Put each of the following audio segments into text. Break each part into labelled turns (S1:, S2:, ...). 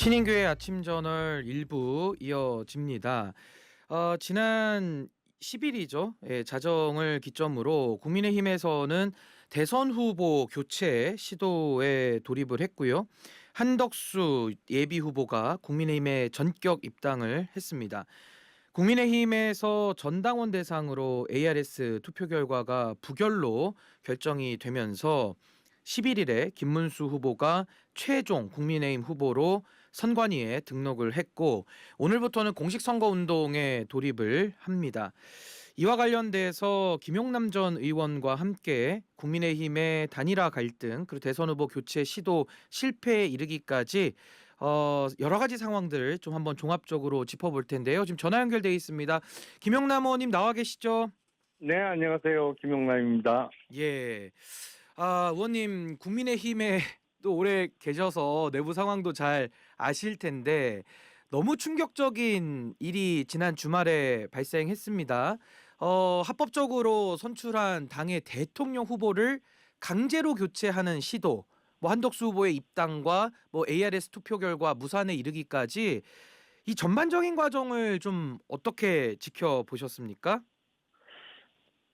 S1: 신인교회 아침 저널 일부 이어집니다. 어, 지난 10일이죠. 예, 자정을 기점으로 국민의힘에서는 대선 후보 교체 시도에 돌입을 했고요. 한덕수 예비 후보가 국민의힘에 전격 입당을 했습니다. 국민의힘에서 전당원 대상으로 ARS 투표 결과가 부결로 결정이 되면서 11일에 김문수 후보가 최종 국민의힘 후보로 선관위에 등록을 했고 오늘부터는 공식 선거 운동에 돌입을 합니다. 이와 관련돼서 김용남 전 의원과 함께 국민의힘의 단일화 갈등 그리고 대선 후보 교체 시도 실패에 이르기까지 어, 여러 가지 상황들을 좀 한번 종합적으로 짚어볼 텐데요. 지금 전화 연결돼 있습니다. 김용남 의원님 나와 계시죠?
S2: 네, 안녕하세요. 김용남입니다.
S1: 예. 아, 의원님 국민의힘에 또 오래 계셔서 내부 상황도 잘 아실 텐데 너무 충격적인 일이 지난 주말에 발생했습니다. 어, 합법적으로 선출한 당의 대통령 후보를 강제로 교체하는 시도, 뭐 한덕수 후보의 입당과 뭐 ARS 투표 결과 무산에 이르기까지 이 전반적인 과정을 좀 어떻게 지켜보셨습니까?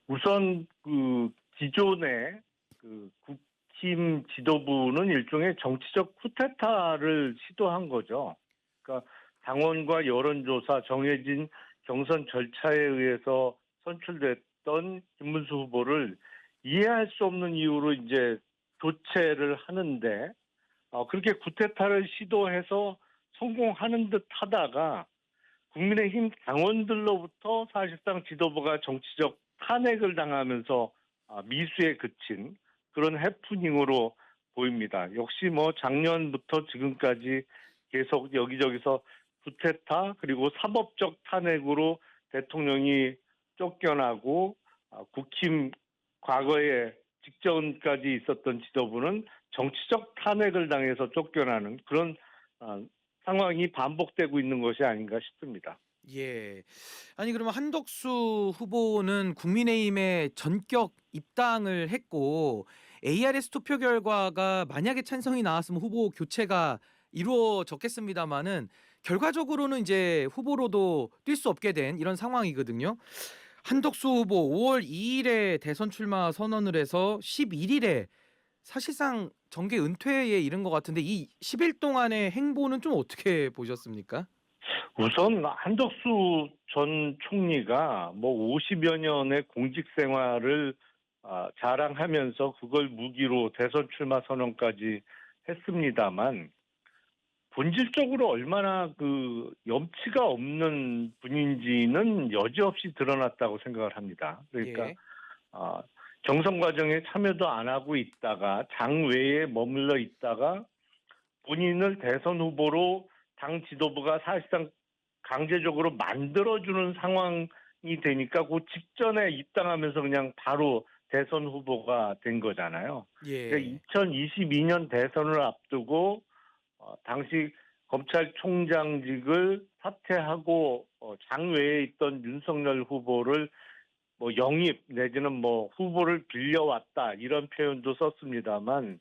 S2: 우선 그 기존의 그 국 힘 지도부는 일종의 정치적 쿠데타를 시도한 거죠. 그러니까 당원과 여론조사 정해진 경선 절차에 의해서 선출됐던 김문수 후보를 이해할 수 없는 이유로 이제 교체를 하는데 어, 그렇게 쿠데타를 시도해서 성공하는 듯 하다가 국민의힘 당원들로부터 사실상 지도부가 정치적 탄핵을 당하면서 아, 미수에 그친 그런 해프닝으로 보입니다. 역시 뭐 작년부터 지금까지 계속 여기저기서 구테타 그리고 사법적 탄핵으로 대통령이 쫓겨나고 아, 국힘 과거에 직전까지 있었던 지도부는 정치적 탄핵을 당해서 쫓겨나는 그런 아, 상황이 반복되고 있는 것이 아닌가 싶습니다.
S1: 예. 아니 그러면 한덕수 후보는 국민의힘에 전격 입당을 했고 ARS 투표 결과가 만약에 찬성이 나왔으면 후보 교체가 이루어졌겠습니다마는 결과적으로는 이제 후보로도 뛸 수 없게 된 이런 상황이거든요. 한덕수 후보 5월 2일에 대선 출마 선언을 해서 11일에 사실상 정계 은퇴에 이른 것 같은데 이 10일 동안의 행보는 좀 어떻게 보셨습니까?
S2: 우선 한덕수 전 총리가 뭐 50여 년의 공직 생활을 아, 자랑하면서 그걸 무기로 대선 출마 선언까지 했습니다만 본질적으로 얼마나 그 염치가 없는 분인지는 여지없이 드러났다고 생각을 합니다. 그러니까
S1: 예.
S2: 아, 경선 과정에 참여도 안 하고 있다가 당 외에 머물러 있다가 본인을 대선 후보로 당 지도부가 사실상 강제적으로 만들어주는 상황이 되니까 그 직전에 입당하면서 그냥 바로 대선 후보가 된 거잖아요.
S1: 예.
S2: 그러니까 2022년 대선을 앞두고 어, 당시 검찰총장직을 사퇴하고 어, 장외에 있던 윤석열 후보를 뭐 영입 내지는 뭐 후보를 빌려왔다 이런 표현도 썼습니다만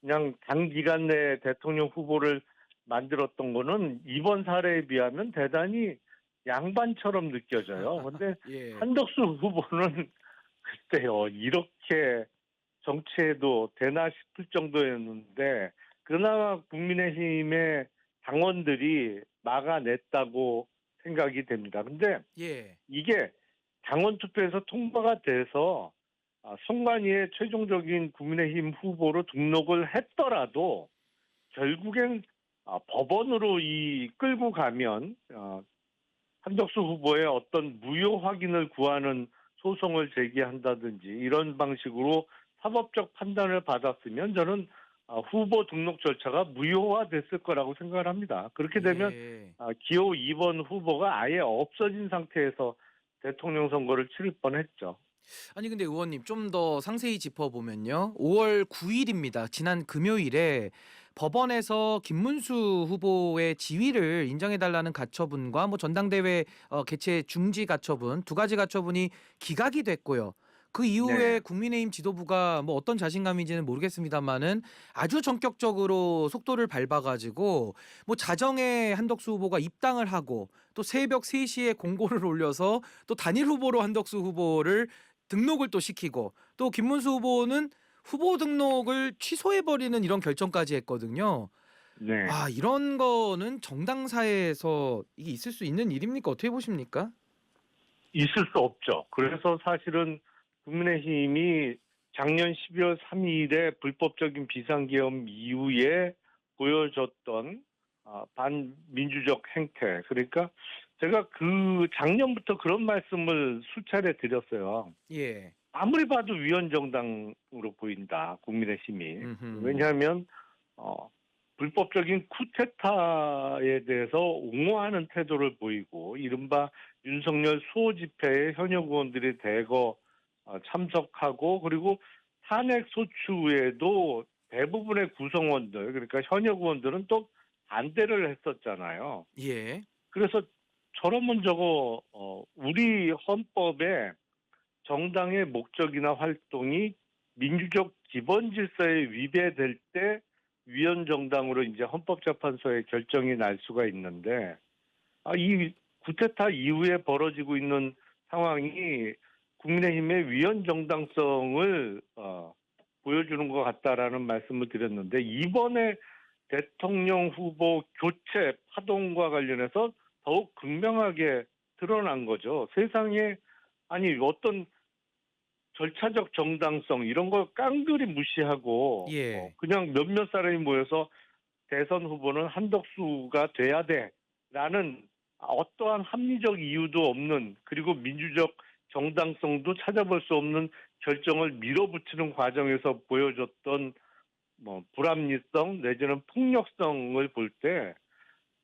S2: 그냥 단기간 내에 대통령 후보를 만들었던 거는 이번 사례에 비하면 대단히 양반처럼 느껴져요. 근데
S1: 예.
S2: 한덕수 후보는 글쎄요 이렇게 정치에도 되나 싶을 정도였는데 그나마 국민의힘의 당원들이 막아냈다고 생각이 됩니다. 근데
S1: 예.
S2: 이게 당원 투표에서 통과가 돼서 아, 선관위에 최종적인 국민의힘 후보로 등록을 했더라도 결국엔 아, 법원으로 이 끌고 가면 어, 한덕수 후보의 어떤 무효 확인을 구하는 소송을 제기한다든지 이런 방식으로 사법적 판단을 받았으면 저는 아, 후보 등록 절차가 무효화됐을 거라고 생각을 합니다. 그렇게 되면
S1: 예.
S2: 아, 기호 2번 후보가 아예 없어진 상태에서 대통령 선거를 치를 뻔했죠.
S1: 아니 근데 의원님 좀 더 상세히 짚어보면요. 5월 9일입니다. 지난 금요일에 법원에서 김문수 후보의 지위를 인정해달라는 가처분과 뭐 전당대회 어, 개최 중지 가처분 두 가지 가처분이 기각이 됐고요. 그 이후에
S2: 네.
S1: 국민의힘 지도부가 뭐 어떤 자신감인지는 모르겠습니다만은 아주 전격적으로 속도를 밟아가지고 뭐 자정에 한덕수 후보가 입당을 하고 또 새벽 3시에 공고를 올려서 또 단일 후보로 한덕수 후보를 등록을 또 시키고 또 김문수 후보는 후보 등록을 취소해버리는 이런 결정까지 했거든요.
S2: 네.
S1: 아 이런 거는 정당사에서 이게 있을 수 있는 일입니까? 어떻게 보십니까?
S2: 있을 수 없죠. 그래서 사실은 국민의힘이 작년 12월 3일에 불법적인 비상계엄 이후에 보여줬던 아, 반민주적 행태. 그러니까 제가 그 작년부터 그런 말씀을 수차례 드렸어요.
S1: 예.
S2: 아무리 봐도 위헌정당으로 보인다. 국민의힘이.
S1: 음흠.
S2: 왜냐하면 어, 불법적인 쿠데타에 대해서 옹호하는 태도를 보이고 이른바 윤석열 수호 집회에 현역 의원들이 대거 어, 참석하고 그리고 탄핵 소추에도 대부분의 구성원들 그러니까 현역 의원들은 또 반대를 했었잖아요.
S1: 예.
S2: 그래서 저러면 저거 어, 우리 헌법에 정당의 목적이나 활동이 민주적 기본 질서에 위배될 때 위헌 정당으로 이제 헌법재판소에 결정이 날 수가 있는데 아, 이 구테타 이후에 벌어지고 있는 상황이 국민의힘의 위헌 정당성을 어, 보여주는 것 같다라는 말씀을 드렸는데 이번에 대통령 후보 교체 파동과 관련해서 더욱 극명하게 드러난 거죠. 세상에 아니 어떤 절차적 정당성 이런 걸 깡그리 무시하고
S1: 예.
S2: 어, 그냥 몇몇 사람이 모여서 대선 후보는 한덕수가 돼야 돼라는 어떠한 합리적 이유도 없는 그리고 민주적 정당성도 찾아볼 수 없는 결정을 밀어붙이는 과정에서 보여줬던 뭐 불합리성 내지는 폭력성을 볼 때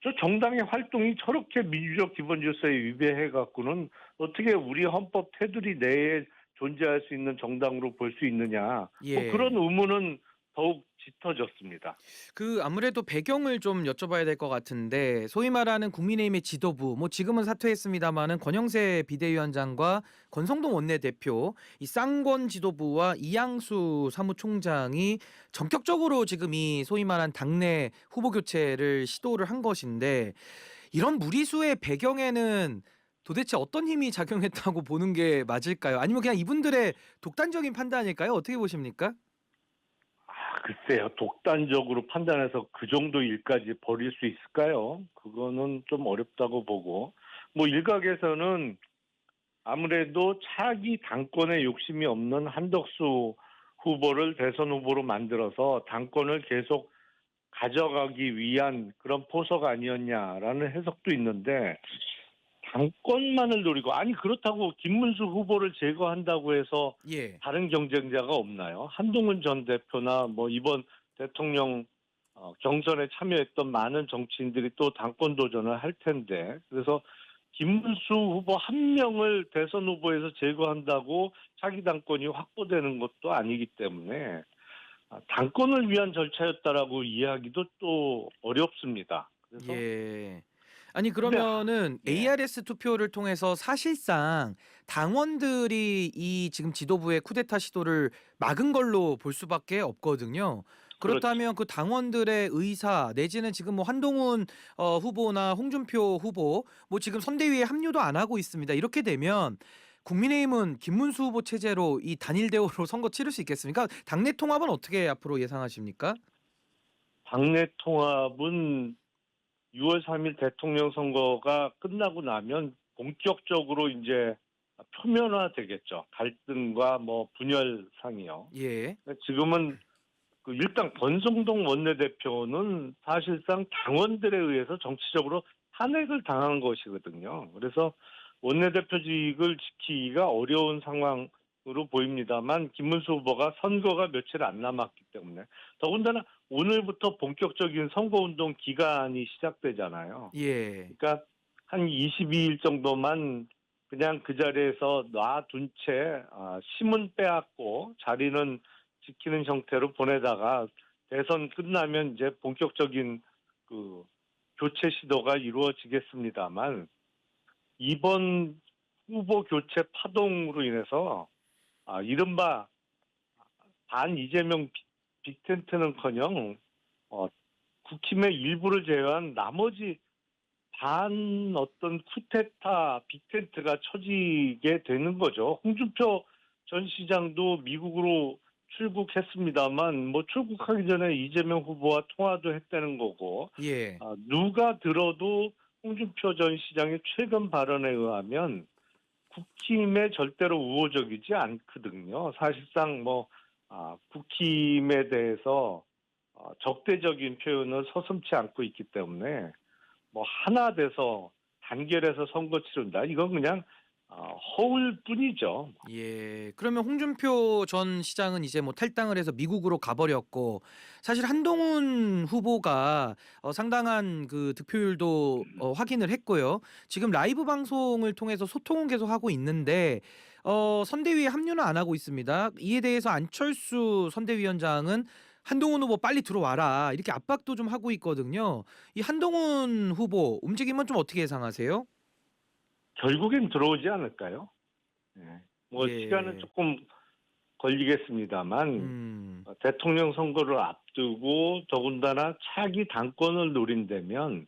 S2: 저 정당의 활동이 저렇게 민주적 기본 질서에 위배해 갖고는 어떻게 우리 헌법 테두리 내에 존재할 수 있는 정당으로 볼 수 있느냐
S1: 예.
S2: 뭐 그런 의문은 더욱 짙어졌습니다.
S1: 그 아무래도 배경을 좀 여쭤봐야 될 것 같은데 소위 말하는 국민의힘의 지도부 뭐 지금은 사퇴했습니다마는 권영세 비대위원장과 권성동 원내대표 이 쌍권 지도부와 이양수 사무총장이 전격적으로 지금 이 소위 말한 당내 후보 교체를 시도를 한 것인데 이런 무리수의 배경에는 도대체 어떤 힘이 작용했다고 보는 게 맞을까요? 아니면 그냥 이분들의 독단적인 판단일까요? 어떻게 보십니까?
S2: 아, 글쎄요. 독단적으로 판단해서 그 정도 일까지 벌일 수 있을까요? 그거는 좀 어렵다고 보고. 뭐 일각에서는 아무래도 차기 당권에 욕심이 없는 한덕수 후보를 대선 후보로 만들어서 당권을 계속 가져가기 위한 그런 포석 아니었냐라는 해석도 있는데 당권만을 노리고 아니 그렇다고 김문수 후보를 제거한다고 해서
S1: 예.
S2: 다른 경쟁자가 없나요? 한동훈 전 대표나 뭐 이번 대통령 어, 경선에 참여했던 많은 정치인들이 또 당권 도전을 할 텐데 그래서 김문수 후보 한 명을 대선 후보에서 제거한다고 차기 당권이 확보되는 것도 아니기 때문에 아, 당권을 위한 절차였다라고 이해하기도 또 어렵습니다. 그래서
S1: 예. 아니 그러면은
S2: 예.
S1: ARS 투표를 통해서 사실상 당원들이 이 지금 지도부의 쿠데타 시도를 막은 걸로 볼 수밖에 없거든요. 그렇다면 그 당원들의 의사 내지는 지금 뭐 한동훈 어, 후보나 홍준표 후보 뭐 지금 선대위에 합류도 안 하고 있습니다. 이렇게 되면 국민의힘은 김문수 후보 체제로 이 단일 대우로 선거 치를 수 있겠습니까? 당내 통합은 어떻게 앞으로 예상하십니까?
S2: 당내 통합은 6월 3일 대통령 선거가 끝나고 나면 본격적으로 이제 표면화 되겠죠. 갈등과 뭐 분열 상이요.
S1: 예.
S2: 지금은 그 일단 권성동 원내대표는 사실상 당원들에 의해서 정치적으로 탄핵을 당한 것이거든요. 그래서 원내대표직을 지키기가 어려운 상황 으로 보입니다만 김문수 후보가 선거가 며칠 안 남았기 때문에 더군다나 오늘부터 본격적인 선거운동 기간이 시작되잖아요.
S1: 예.
S2: 그러니까 한 22일 정도만 그냥 그 자리에서 놔둔 채 아, 힘은 빼앗고 자리는 지키는 형태로 보내다가 대선 끝나면 이제 본격적인 그 교체 시도가 이루어지겠습니다만 이번 후보 교체 파동으로 인해서 아, 이른바 반 이재명 빅- 빅텐트는커녕 어, 국힘의 일부를 제외한 나머지 반 어떤 쿠데타 빅텐트가 처지게 되는 거죠. 홍준표 전 시장도 미국으로 출국했습니다만 뭐 출국하기 전에 이재명 후보와 통화도 했다는 거고
S1: 예.
S2: 아, 누가 들어도 홍준표 전 시장의 최근 발언에 의하면 국힘에 절대로 우호적이지 않거든요. 사실상 뭐 아, 국힘에 대해서 어, 적대적인 표현을 서슴지 않고 있기 때문에 뭐 하나 돼서 단결해서 선거 치른다. 이건 그냥 어, 허울 뿐이죠.
S1: 예. 그러면 홍준표 전 시장은 이제 뭐 탈당을 해서 미국으로 가버렸고 사실 한동훈 후보가 어, 상당한 그 득표율도 어, 확인을 했고요. 지금 라이브 방송을 통해서 소통은 계속 하고 있는데 어, 선대위에 합류는 안 하고 있습니다. 이에 대해서 안철수 선대위원장은 한동훈 후보 빨리 들어와라 이렇게 압박도 좀 하고 있거든요. 이 한동훈 후보 움직임은 좀 어떻게 예상하세요?
S2: 결국엔 들어오지 않을까요? 예. 뭐
S1: 예.
S2: 시간은 조금 걸리겠습니다만
S1: 음.
S2: 어, 대통령 선거를 앞두고 더군다나 차기 당권을 노린다면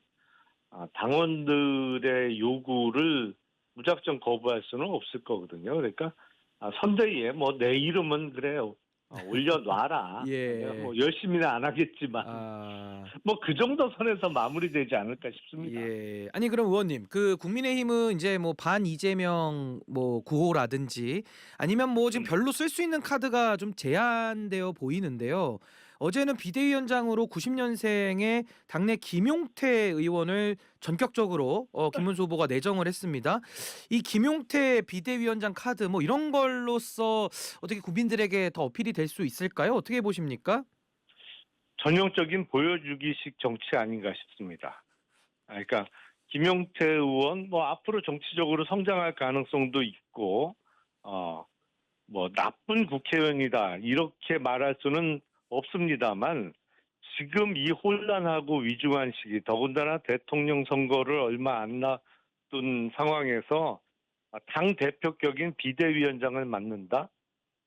S2: 아, 당원들의 요구를 무작정 거부할 수는 없을 거거든요. 그러니까 아, 선대위에 뭐 내 이름은 그래요. 어, 올려놔라.
S1: 예.
S2: 뭐 열심히는 안 하겠지만
S1: 아.
S2: 뭐그 정도 선에서 마무리되지 않을까 싶습니다.
S1: 예. 아니 그럼 의원님 그 국민의힘은 이제 뭐 반 이재명 뭐 구호라든지 아니면 뭐 지금 별로 쓸 수 있는 카드가 좀 제한되어 보이는데요. 어제는 비대위원장으로 90년생의 당내 김용태 의원을 전격적으로 어, 김문수 후보가 내정을 했습니다. 이 김용태 비대위원장 카드 뭐 이런 걸로써 어떻게 국민들에게 더 어필이 될 수 있을까요? 어떻게 보십니까?
S2: 전형적인 보여주기식 정치 아닌가 싶습니다. 아, 그러니까 김용태 의원 뭐 앞으로 정치적으로 성장할 가능성도 있고 어 뭐 나쁜 국회의원이다 이렇게 말할 수는 없습니다만 지금 이 혼란하고 위중한 시기 더군다나 대통령 선거를 얼마 안 남은 상황에서 당 대표격인 비대위원장을 맡는다?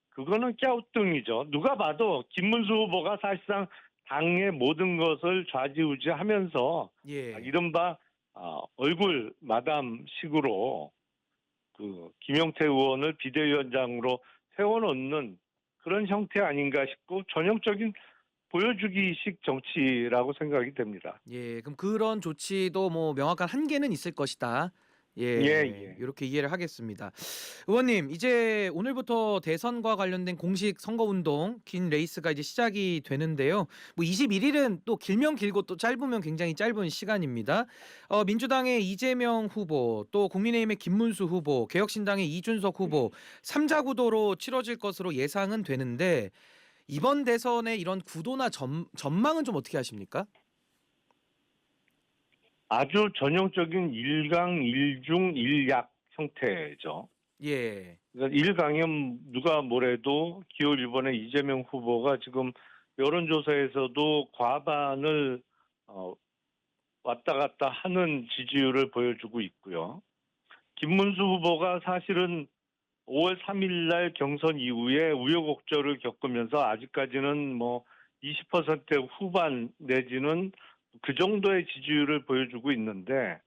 S2: 그거는 갸우뚱이죠. 누가 봐도 김문수 후보가 사실상 당의 모든 것을 좌지우지하면서
S1: 예.
S2: 아, 이른바 아, 얼굴 마담식으로 그 김영태 의원을 비대위원장으로 세워놓는 그런 형태 아닌가 싶고 전형적인 보여주기식 정치라고 생각이 됩니다.
S1: 예, 그럼 그런 조치도 뭐 명확한 한계는 있을 것이다. 예,
S2: 예, 예.
S1: 이렇게 이해를 하겠습니다. 의원님, 이제 오늘부터 대선과 관련된 공식 선거 운동 긴 레이스가 이제 시작이 되는데요. 뭐 21일은 또 길면 길고 또 짧으면 굉장히 짧은 시간입니다. 어, 민주당의 이재명 후보, 또 국민의힘의 김문수 후보, 개혁신당의 이준석 후보 삼자 구도로 치러질 것으로 예상은 되는데 이번 대선의 이런 구도나 전, 전망은 좀 어떻게 하십니까?
S2: 아주 전형적인 일강 일중 일약 형태죠.
S1: 예.
S2: 그러니까 일강이면 누가 뭐래도 기호 1번의 이재명 후보가 지금 여론조사에서도 과반을 어, 왔다 갔다 하는 지지율을 보여주고 있고요. 김문수 후보가 사실은 5월 3일 날 경선 이후에 우여곡절을 겪으면서 아직까지는 뭐 20% 후반 내지는 그 정도의 지지율을 보여주고 있는데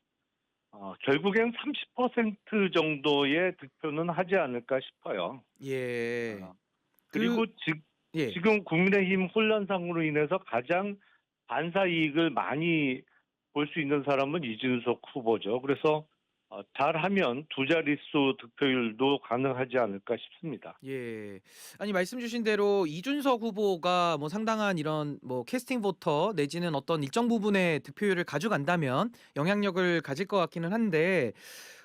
S2: 어, 결국엔 30% 정도의 득표는 하지 않을까 싶어요.
S1: 예.
S2: 어, 그리고 지,
S1: 예.
S2: 지금 국민의힘 혼란상으로 인해서 가장 반사 이익을 많이 볼 수 있는 사람은 이준석 후보죠. 그래서 어, 잘하면 두 자릿수 득표율도 가능하지 않을까 싶습니다.
S1: 예. 아니 말씀 주신 대로 이준석 후보가 뭐 상당한 이런 뭐 캐스팅 보터 내지는 어떤 일정 부분의 득표율을 가져간다면 영향력을 가질 것 같기는 한데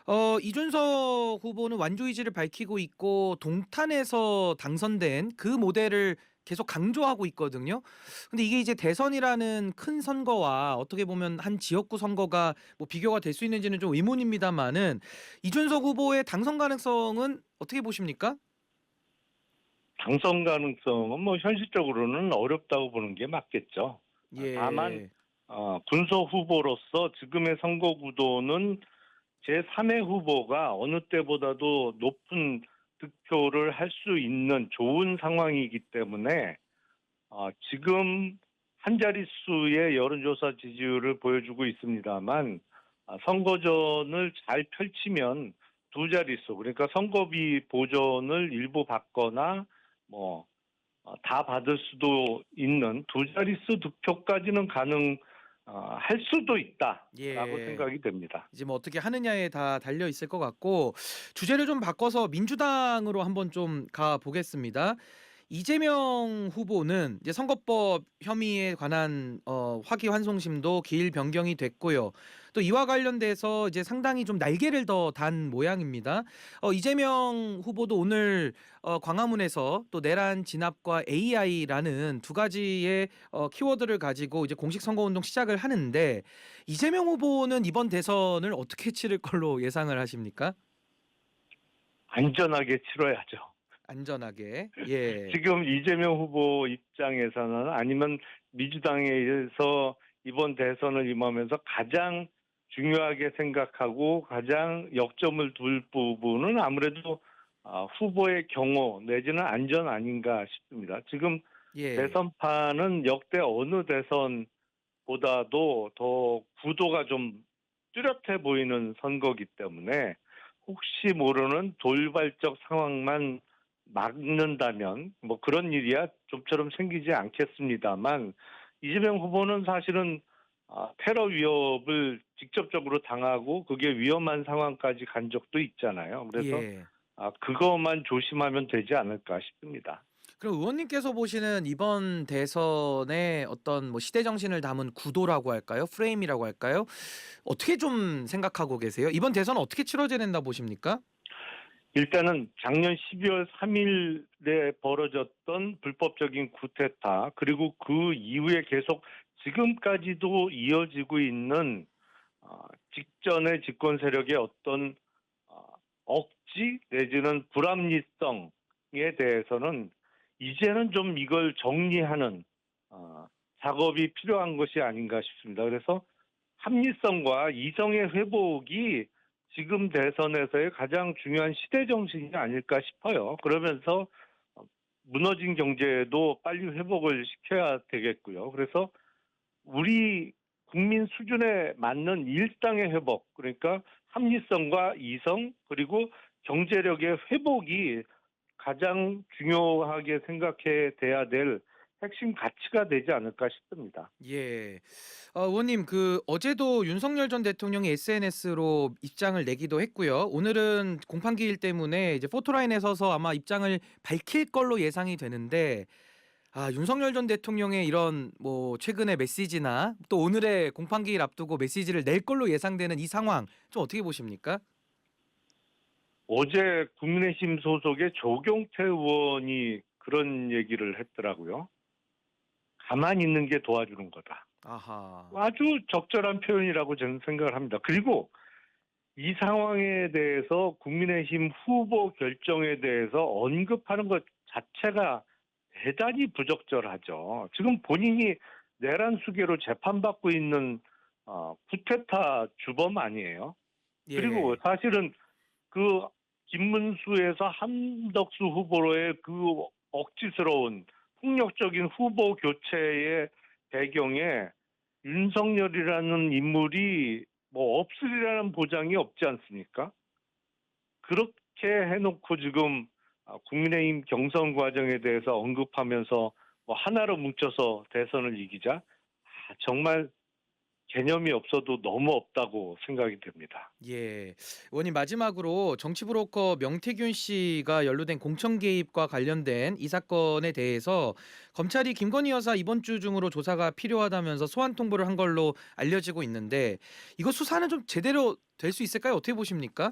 S1: 어 이준석 후보는 완주 의지를 밝히고 있고 동탄에서 당선된 그 모델을 계속 강조하고 있거든요. 근데 이게 이제 대선이라는 큰 선거와 어떻게 보면 한 지역구 선거가 뭐 비교가 될 수 있는지는 좀 의문입니다만은 이준석 후보의 당선 가능성은 어떻게 보십니까?
S2: 당선 가능성은 뭐 현실적으로는 어렵다고 보는 게 맞겠죠.
S1: 예.
S2: 다만 어, 군소 후보로서 지금의 선거 구도는 제3의 후보가 어느 때보다도 높은 득표를 할 수 있는 좋은 상황이기 때문에 어, 지금 한 자릿수의 여론조사 지지율을 보여주고 있습니다만 아, 선거전을 잘 펼치면 두 자릿수 그러니까 선거비 보전을 일부 받거나 뭐 다 받을 수도 있는 두 자릿수 득표까지는 가능 어, 할 수도 있다라고
S1: 예.
S2: 생각이 됩니다.
S1: 이제 뭐 어떻게 하느냐에 다 달려 있을 것 같고 주제를 좀 바꿔서 민주당으로 한번 좀 가 보겠습니다. 이재명 후보는 이제 선거법 혐의에 관한 어, 화기환송심도 기일 변경이 됐고요. 또 이와 관련돼서 이제 상당히 좀 날개를 더 단 모양입니다. 어, 이재명 후보도 오늘 어, 광화문에서 또 내란 진압과 AI라는 두 가지의 어, 키워드를 가지고 이제 공식 선거운동 시작을 하는데 이재명 후보는 이번 대선을 어떻게 치를 걸로 예상을 하십니까?
S2: 안전하게 치러야죠.
S1: 안전하게. 예.
S2: 지금 이재명 후보 입장에서는 아니면 민주당에서 이번 대선을 임하면서 가장 중요하게 생각하고 가장 역점을 둘 부분은 아무래도 아, 후보의 경호 내지는 안전 아닌가 싶습니다. 지금
S1: 예.
S2: 대선판은 역대 어느 대선보다도 더 구도가 좀 뚜렷해 보이는 선거기 때문에 혹시 모르는 돌발적 상황만 막는다면 뭐 그런 일이야 좀처럼 생기지 않겠습니다만 이재명 후보는 사실은 아, 테러 위협을 직접적으로 당하고 그게 위험한 상황까지 간 적도 있잖아요. 그래서
S1: 예.
S2: 아, 그것만 조심하면 되지 않을까 싶습니다.
S1: 그럼 의원님께서 보시는 이번 대선의 어떤 뭐 시대 정신을 담은 구도라고 할까요? 프레임이라고 할까요? 어떻게 좀 생각하고 계세요? 이번 대선 어떻게 치러져야 된다 보십니까?
S2: 일단은 작년 12월 3일에 벌어졌던 불법적인 쿠데타 그리고 그 이후에 계속 지금까지도 이어지고 있는 어, 직전의 집권 세력의 어떤 어, 억지 내지는 불합리성에 대해서는 이제는 좀 이걸 정리하는 어, 작업이 필요한 것이 아닌가 싶습니다. 그래서 합리성과 이성의 회복이 지금 대선에서의 가장 중요한 시대 정신이 아닐까 싶어요. 그러면서 어, 무너진 경제도 빨리 회복을 시켜야 되겠고요. 그래서 우리 국민 수준에 맞는 일상의 회복, 그러니까 합리성과 이성 그리고 경제력의 회복이 가장 중요하게 생각해 돼야 될 핵심 가치가 되지 않을까 싶습니다.
S1: 예. 어, 의원님 그 어제도 윤석열 전 대통령이 SNS로 입장을 내기도 했고요. 오늘은 공판기일 때문에 이제 포토라인에 서서 아마 입장을 밝힐 걸로 예상이 되는데 아, 윤석열 전 대통령의 이런 뭐 최근의 메시지나 또 오늘의 공판기일 앞두고 메시지를 낼 걸로 예상되는 이 상황 좀 어떻게 보십니까?
S2: 어제 국민의힘 소속의 조경태 의원이 그런 얘기를 했더라고요. 가만히 있는 게 도와주는 거다.
S1: 아하.
S2: 아주 적절한 표현이라고 저는 생각을 합니다. 그리고 이 상황에 대해서 국민의힘 후보 결정에 대해서 언급하는 것 자체가 대단히 부적절하죠. 지금 본인이 내란 수계로 재판받고 있는 어, 쿠데타 주범 아니에요.
S1: 예.
S2: 그리고 사실은 그 김문수에서 한덕수 후보로의 그 억지스러운 폭력적인 후보 교체의 배경에 윤석열이라는 인물이 뭐 없으리라는 보장이 없지 않습니까? 그렇게 해놓고 지금 아, 국민의힘 경선 과정에 대해서 언급하면서 뭐 하나로 뭉쳐서 대선을 이기자 아, 정말 개념이 없어도 너무 없다고 생각이 됩니다.
S1: 예. 의원님 마지막으로 정치 브로커 명태균 씨가 연루된 공천 개입과 관련된 이 사건에 대해서 검찰이 김건희 여사 이번 주 중으로 조사가 필요하다면서 소환 통보를 한 걸로 알려지고 있는데 이거 수사는 좀 제대로 될 수 있을까요? 어떻게 보십니까?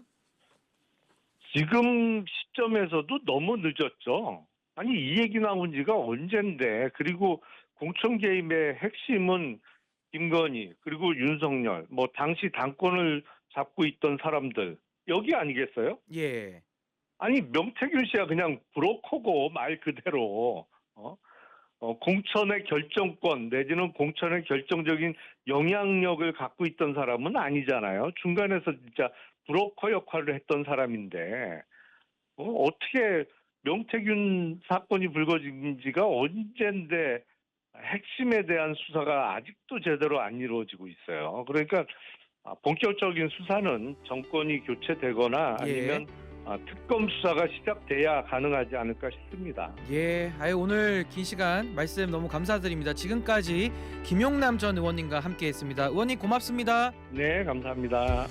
S2: 지금 시점에서도 너무 늦었죠. 아니 이 얘기 나온 지가 언젠데 그리고 공천 개입의 핵심은 김건희 그리고 윤석열 뭐 당시 당권을 잡고 있던 사람들 여기 아니겠어요?
S1: 예.
S2: 아니 명태균 씨가 그냥 브로커고 말 그대로 어? 어, 공천의 결정권 내지는 공천의 결정적인 영향력을 갖고 있던 사람은 아니잖아요. 중간에서 진짜 브로커 역할을 했던 사람인데 어, 떻게 명태균 사건이 불거진 지가 언젠데 핵심에 대한 수사가 아직도 제대로 안 이루어지고 있어요. 그러니까 아, 본격적인 수사는 정권이 교체되거나
S1: 예.
S2: 아니면 아, 특검 수사가 시작돼야 가능하지 않을까 싶습니다.
S1: 예, 아유 오늘 긴 시간 말씀 너무 감사드립니다. 지금까지 김용남 전 의원님과 함께했습니다. 의원님 고맙습니다.
S2: 네, 감사합니다.